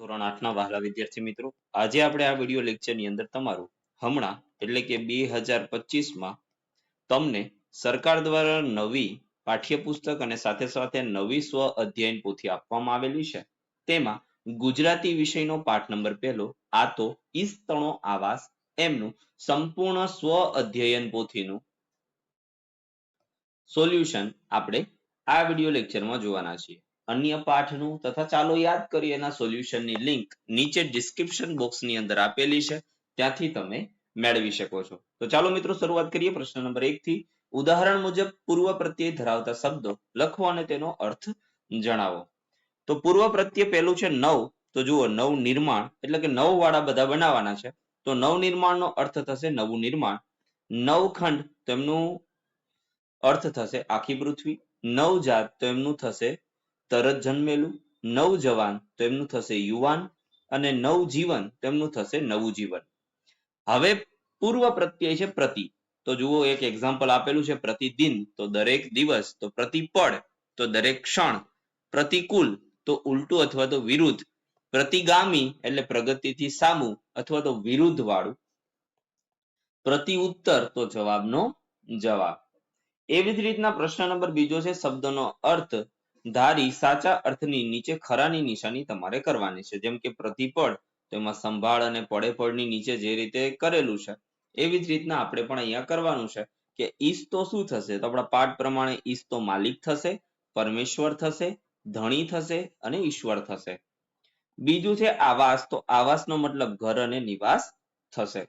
ધોરણ આઠના વહાલા વિદ્યાર્થી મિત્રો, આજે આપણે આ વીડિયો લેક્ચરની અંદર તમારું હમણાં એટલે કે બે હજાર પચીસમાં તમને સરકાર દ્વારા નવી પાઠ્યપુસ્તક અને સાથે સાથે નવી સ્વ અધ્યયન પોથી આપવામાં આવેલી છે. તેમાં ગુજરાતી વિષયનો પાઠ નંબર પહેલો, આ તો ઈસ્તણો આવાસ, એમનું સંપૂર્ણ સ્વ અધ્યયન પોથીનું સોલ્યુશન આપણે આ વીડિયો લેક્ચરમાં જોવાના છીએ. અન્ય પાઠનું તથા ચાલો યાદ કરીએ એના સોલ્યુશનની લિંક નીચે ડિસ્ક્રિપ્શન બોક્સની અંદર આપેલી છે. ત્યાંથી તમે મેળવી શકો છો. તો ચાલો મિત્રો શરૂઆત કરીએ પ્રશ્ન નંબર એક થી. ઉદાહરણ મુજબ પૂર્વ પ્રત્યય ધરાવતા શબ્દો લખો અને તેનો અર્થ જણાવો. તો પૂર્વ પ્રત્યય પહેલું છે નવ. તો જુઓ નવ નિર્માણ એટલે કે નવ વાળા બધા બનાવવાના છે. તો નવ નિર્માણનો અર્થ થશે નવું નિર્માણ. નવખંડ તો એમનું અર્થ થશે આખી પૃથ્વી. નવજાત તો એમનું થશે તરત જન્મેલું, નવજવાન તો એમનું થશે યુવાન અને નવજીવન તેમનું થશે નવું જીવન હવે પૂર્વ પ્રત્યય છે પ્રતિ. તો જુઓ એક એક્ઝામ્પલ આપેલું છે, પ્રતિદિન, તો દરેક દિવસ, તો પ્રતિપળ, તો દરેક ક્ષણ. પ્રતિકૂલ, તો ઉલટું અથવા તો વિરુદ્ધ. પ્રતિગામી એટલે પ્રગતિથી સામું અથવા તો વિરુદ્ધ વાળું પ્રતિ ઉત્તર તો જવાબનો જવાબ. એવી જ રીતના પ્રશ્ન નંબર બીજો છે, શબ્દનો અર્થ. ધારી સાચા અર્થની નીચે ખરાની નિશાની તમારે કરવાની છે. જેમ કે પ્રતિપળ, તો એમાં સંભાળ અને પડે પડની નીચે જે રીતે કરેલું છે, એવી જ રીતના આપણે પણ અહીંયા કરવાનું છે કે ઈશ શું થશે? તો આપણા પાઠ પ્રમાણે ઈશ માલિક થશે, પરમેશ્વર થશે, ધણી થશે અને ઈશ્વર થશે. બીજું છે આવાસ, તો આવાસનો મતલબ ઘર અને નિવાસ થશે.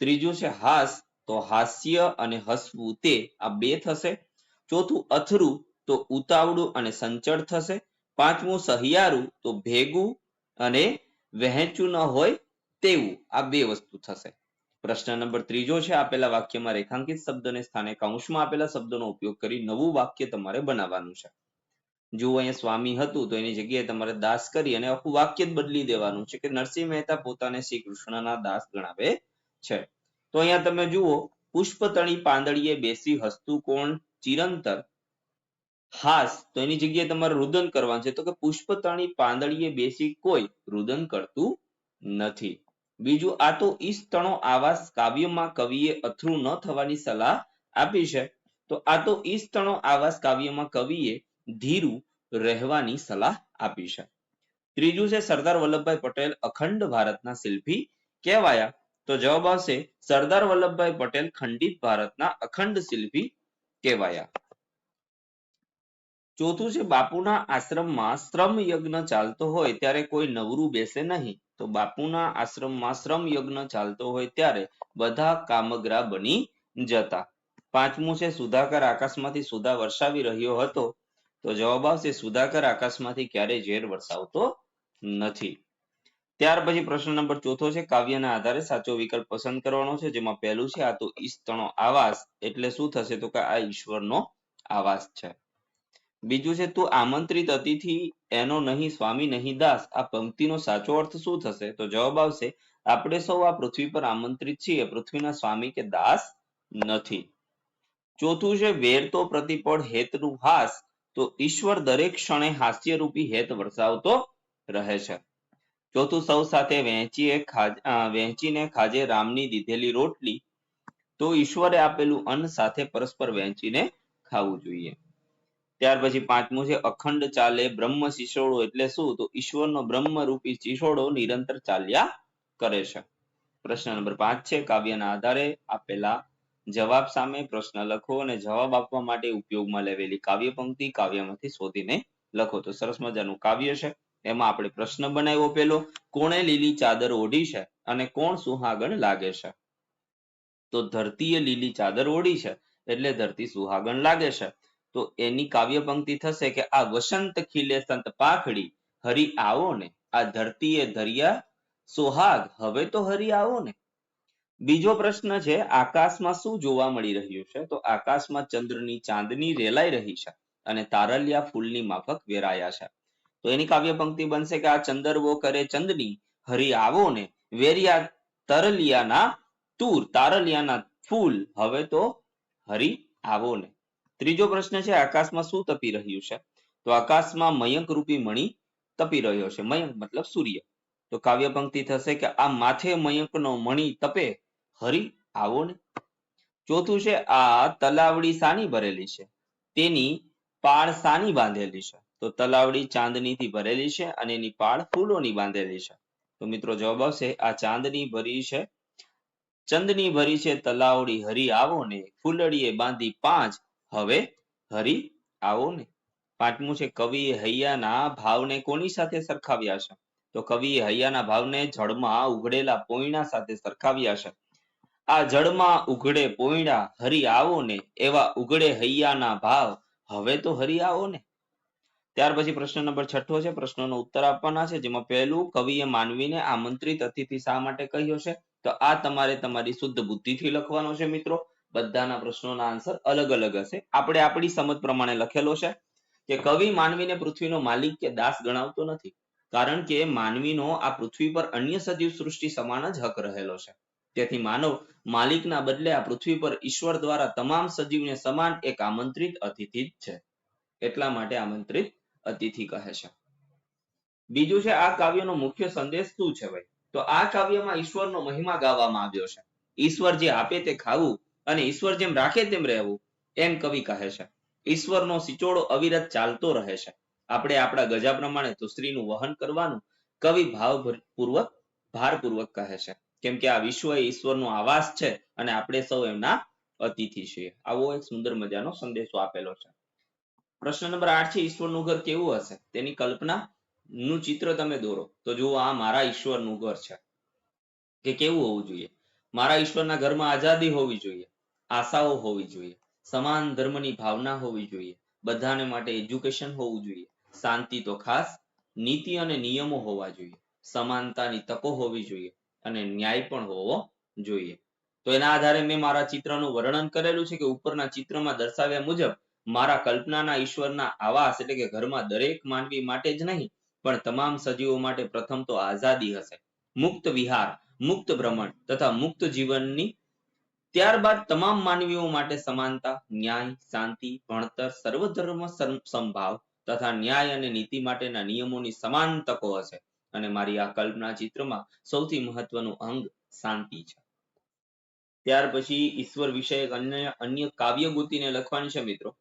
ત્રીજું છે હાસ, તો હાસ્ય અને હસવું તે આ બે થશે. ચોથું અથરું તો ઉતાવળું અને સંચળ થશે. પાંચમું, સહિયારું, તો ભેગું અને વહેંચું ન હોય તેવું આ બે વસ્તુ થશે. પ્રશ્ન નંબર ત્રીજો છે આપેલા વાક્યમાં રેખાંકિત શબ્દને સ્થાને કૌંસમાં આપેલા શબ્દનો ઉપયોગ કરી નવું વાક્ય તમારે બનાવવાનું છે. જો અહીંયા સ્વામી હતું, તો એની જગ્યાએ તમારે દાસ કરી અને આખું વાક્ય જ બદલી દેવાનું છે કે નરસિંહ મહેતા પોતાને શ્રી કૃષ્ણના દાસ ગણાવે છે. તો અહીંયા તમે જુઓ, પુષ્પતળી પાંદડીએ બેસી હસતું કોણ? ચિરંતર. હાસ, તો એની જગ્યાએ તમારે રુદન કરવાનું છે. તો કે પુષ્પતળી પાંદડીએ બેસી કોઈ રુદન કરતું નથી. બીજું, આ તો ઈસ્તણો આવાસ કાવ્યમાં કવિએ અથરું ન થવાની સલાહ આપી છે. તો આ તો ઈસ્તણો આવાસ કાવ્યમાં કવિએ ધીરું રહેવાની સલાહ આપી છે. ત્રીજું છે, સરદાર વલ્લભભાઈ પટેલ અખંડ ભારતના શિલ્પી કહેવાયા. તો જવાબ આવશે, સરદાર વલ્લભભાઈ પટેલ ખંડિત ભારતના અખંડ શિલ્પી કહેવાયા. ચોથું છે, બાપુના આશ્રમમાં શ્રમ યજ્ઞ ચાલતો હોય ત્યારે કોઈ નવરું બેસે નહીં. તો બાપુના આશ્રમમાં શ્રમ યજ્ઞ ચાલતો હોય ત્યારે બધા કામગરા બની જતા. પાંચમું છે, સુધાકર આકાશમાંથી સુધા વરસાવી રહ્યો હતો. તો જવાબ આવશે, સુધાકર આકાશમાંથી ક્યારે ઝેર વરસાવતો નથી. ત્યાર પછી પ્રશ્ન નંબર ચોથો છે, કાવ્યના આધારે સાચો વિકલ્પ પસંદ કરવાનો છે, જેમાં પહેલું છે, આ તો ઈસ્તનો આવાસ, એટલે શું થશે? તો કે આ ઈશ્વરનો આવાસ છે. બીજું છે, તું આમંત્રિત અતિથિ એનો નહીં, સ્વામી નહીં, દાસ. આ પંક્તિનો સાચો અર્થ શું થશે? તો જવાબ આવશે, આપણે સૌ આ પૃથ્વી પર આમંત્રિત છીએ. પૃથ્વીના સ્વામી કે દાસ? નથી. ચોથું છે વેરતો પ્રતિપળ હેતનું હાસ. તો ઈશ્વર દરેક ક્ષણે હાસ્યરૂપી હેત વરસાવતો રહે છે. ચોથું, સૌ સાથે વહેંચીએ વહેંચીને ખાજે રામની દીધેલી રોટલી. તો ઈશ્વરે આપેલું અન્ન સાથે પરસ્પર વહેંચીને ખાવું જોઈએ. ત્યાર પછી પાંચમું છે, અખંડ ચાલે બ્રહ્મ શિશોળો એટલે શું? તો ઈશ્વરનો બ્રહ્મ રૂપી શિશોડો નિરંતર ચાલ્યા કરે છે. પ્રશ્ન નંબર પાંચ છે, કાવ્યના આધારે આપેલા જવાબ સામે પ્રશ્ન લખો અને જવાબ આપવા માટે ઉપયોગમાં લેવેલી કાવ્ય પંક્તિ કાવ્યમાંથી શોધીને લખો. તો સરસ મજાનું કાવ્ય છે. એમાં આપણે પ્રશ્ન બનાવ્યો પેલો, કોણે લીલી ચાદર ઓઢી છે અને કોણ સુહાગણ લાગે છે? તો ધરતીએ લીલી ચાદર ઓઢી છે, એટલે ધરતી સુહાગણ લાગે છે. તો એની કાવ્ય પંક્તિ થશે કે આ વસંત ખીલે સંત પાખડી, હરી આવો ને? આ ધરતીએ ધરિયા સોહાગ, હવે તો હરી આવો ને? બીજો પ્રશ્ન છે, આકાશમાં શું જોવા મળી રહ્યું છે? તો આકાશમાં ચંદ્રની ચાંદની રેલાઈ રહી છે અને તારલિયા ફૂલની માફક વેરાયા છે. તો એની કાવ્ય પંક્તિ બનશે કે આ ચંદરવો કરે ચંદની, હરી આવો ને? વેરિયા તરલિયાના તૂર, તારલિયાના ફૂલ, હવે તો હરી આવો ને? ત્રીજો પ્રશ્ન છે, આકાશમાં શું તપી રહ્યું છે? તો આકાશમાં મયંક રૂપી મણી તપી રહ્યો છે. મયંક મતલબ સૂર્ય. તો કાવ્ય પંક્તિ થશે કે આ માથે મયંકનો મણી તપે, હરી આવો ને. ચોથું છે, આ તલાવડી સાની ભરેલી છે? તેની પાળ સાની બાંધેલી છે? તો તલાવડી ચાંદનીથી ભરેલી છે અને એની પાળ ફૂલોની બાંધેલી છે. તો મિત્રો જવાબ આવશે, આ ચાંદની ભરી છે. ચંદની ભરી છે, તલાવડી હરી આવો ને. ફૂલડીએ બાંધી પાંચ હવે હરી, આવો ને. પાંચમું છે કવિએ હૈયાના ભાવને કોની સાથે સરખાવ્યા છે? તો કવિએ હૈયાના ભાવને જળમાં ઉઘડેલા પોઈણા સાથે સરખાવ્યા છે. આ જળમાં ઉઘડે પોઈણા, હરી આવો ને. એવા ઉઘડે હૈયાના ભાવ, હવે તો હરી આવો ને. ત્યાર પછી પ્રશ્ન નંબર છઠ્ઠો છે, પ્રશ્નોનો ઉત્તર આપવાના છે, જેમાં પહેલું, કવિએ માનવીને આમંત્રિત અતિથિ શા માટે કહ્યો છે? તો આ તમારે તમારી શુદ્ધ બુદ્ધિથી લખવાનો છે, મિત્રો. બધાના પ્રશ્નોના આન્સર અલગ અલગ હશે. આપણે આપણી સમજ પ્રમાણે લખેલો છે કે કવિ માનવીને પૃથ્વીનો માલિક કે દાસ ગણાવતો નથી, કારણ કે માનવીનો આ પૃથ્વી પર અન્ય સજીવ સૃષ્ટિ સમાન જ હક રહેલો છે. તેથી માનવ માલિકના બદલે આ પૃથ્વી પર ઈશ્વર દ્વારા તમામ સજીવને સમાન એક આમંત્રિત અતિથિ જ છે. એટલા માટે આમંત્રિત અતિથિ કહે છે. બીજું છે, આ કાવ્યનો મુખ્ય સંદેશ શું છે ભાઈ? તો આ કાવ્યમાં ઈશ્વરનો મહિમા ગાવામાં આવ્યો છે. ઈશ્વર જે આપે તે ખાવું અને ઈશ્વર જેમ રાખે તેમ રહેવું, એમ કવિ કહે છે. ઈશ્વરનો સિચોડો અવિરત ચાલતો રહે છે. આપણે આપણા ગજા પ્રમાણે તો સ્ત્રીનું વહન કરવાનું કવિ ભાવપૂર્વક ભારપૂર્વક કહે છે. કેમ કે આ વિશ્વ એ ઈશ્વરનો આવાસ છે અને આપણે સૌ એમના અતિથિ છીએ. આવો એક સુંદર મજાનો સંદેશો આપેલો છે. પ્રશ્ન નંબર આઠ છે, ઈશ્વરનું ઘર કેવું હશે? તેની કલ્પના નું ચિત્ર તમે દોરો. તો જુઓ, આ મારા ઈશ્વરનું ઘર છે. કે કેવું હોવું જોઈએ? મારા ઈશ્વરના ઘરમાં આઝાદી હોવી જોઈએ. આશાઓ હોવી જોઈએ, સમાન ધર્મની ભાવના હોવી જોઈએ, બધાને માટે એજ્યુકેશન હોવું જોઈએ, શાંતિ તો ખાસ, નીતિ અને નિયમો હોવા જોઈએ, સમાનતાની તકો હોવી જોઈએ અને ન્યાય પણ હોવો જોઈએ. તો એના આધારે મેં મારા ચિત્રનું વર્ણન કરેલું છે કે ઉપરના ચિત્રમાં દર્શાવ્યા મુજબ મારા કલ્પનાના ઈશ્વરના આવાસ એટલે કે ઘરમાં દરેક માનવી માટે જ નહીં, પણ તમામ સજીવો માટે પ્રથમ તો આઝાદી હશે. મુક્ત વિહાર, મુક્ત ભ્રમણ તથા મુક્ત જીવનની ત્યારબાદ તમામ માનવીઓ માટે સમાનતા, ન્યાય, શાંતિ, ભણતર સર્વધર્મ સંભાવ તથા ન્યાય અને નીતિ માટેના નિયમોની સમાન તકો હશે. અને મારી આ કલ્પના ચિત્રમાં સૌથી મહત્વનું અંગ શાંતિ છે. ત્યાર પછી ઈશ્વર વિષયક અન્ય અન્ય કાવ્ય ગોતીને લખવાની છે મિત્રો.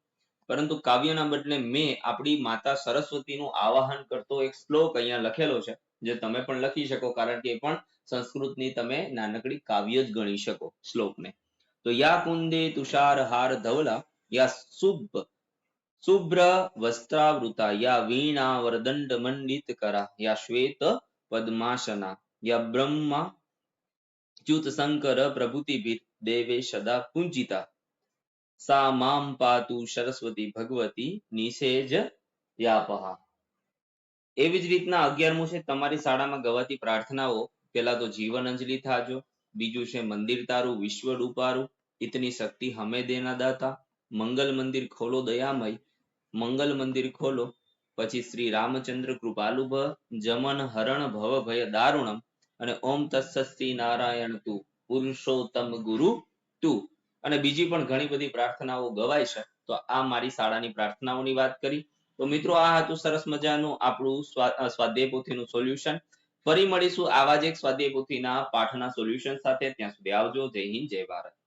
પરંતુ કાવ્યના બદલે મેં આપણી માતા સરસ્વતીનું આવાહન કરતો એક શ્લોક અહીંયા લખેલો છે. જે તમે પણ લખી શકો, કારણ કે પણ સંસ્કૃતની તમે નાનકડી કાવ્ય જ ગણી શકો શ્લોકને. તો યા કુંદે તુષાર હાર ધવલા, યા શુભ, શુભ્ર વસ્ત્રાવૃતા, યા વીણા વરદંડ મંડિત કરા, યા શ્વેત પદ્માસના, યા બ્રહ્મા ચ્યુત શંકર પ્રભુતિભિર દેવે સદા પૂંજિતા, સા મામ પાતુ સરસ્વતી ભગવતી નિષેજ યાપહા. એવી જ રીતના અગિયારમું છે, તમારી શાળામાં ગવાતી પ્રાર્થનાઓ. પેલા તો જીવન અંજલિ થાજો. બીજું છે, મંદિર તારું, વિશ્વ ડૂપારું ઇતની શક્તિ હમે દેના દાતા. મંગલ મંદિર ખોલો દયામય. મંગલ મંદિર ખોલો. પછી શ્રી રામચંદ્ર કૃપાલુ જમન હરણ ભવ ભય દારૂણમ. અને ઓમ તત્સસ્તી નારાયણ તું. પુરુષોત્તમ ગુરુ તું. અને બીજી પણ ઘણી બધી પ્રાર્થનાઓ ગવાય છે. તો આ મારી શાળાની પ્રાર્થનાઓની વાત કરી. તો મિત્રો, આ હતું સરસ મજાનું આપણું સ્વાધ્યાય પોથીનું સોલ્યુશન ફરી મળીશું આવા જ એક સ્વાધ્યાય પોથીના પાઠના સોલ્યુશન સાથે. ત્યાં સુધી આવજો. જય હિન્દ, જય ભારત.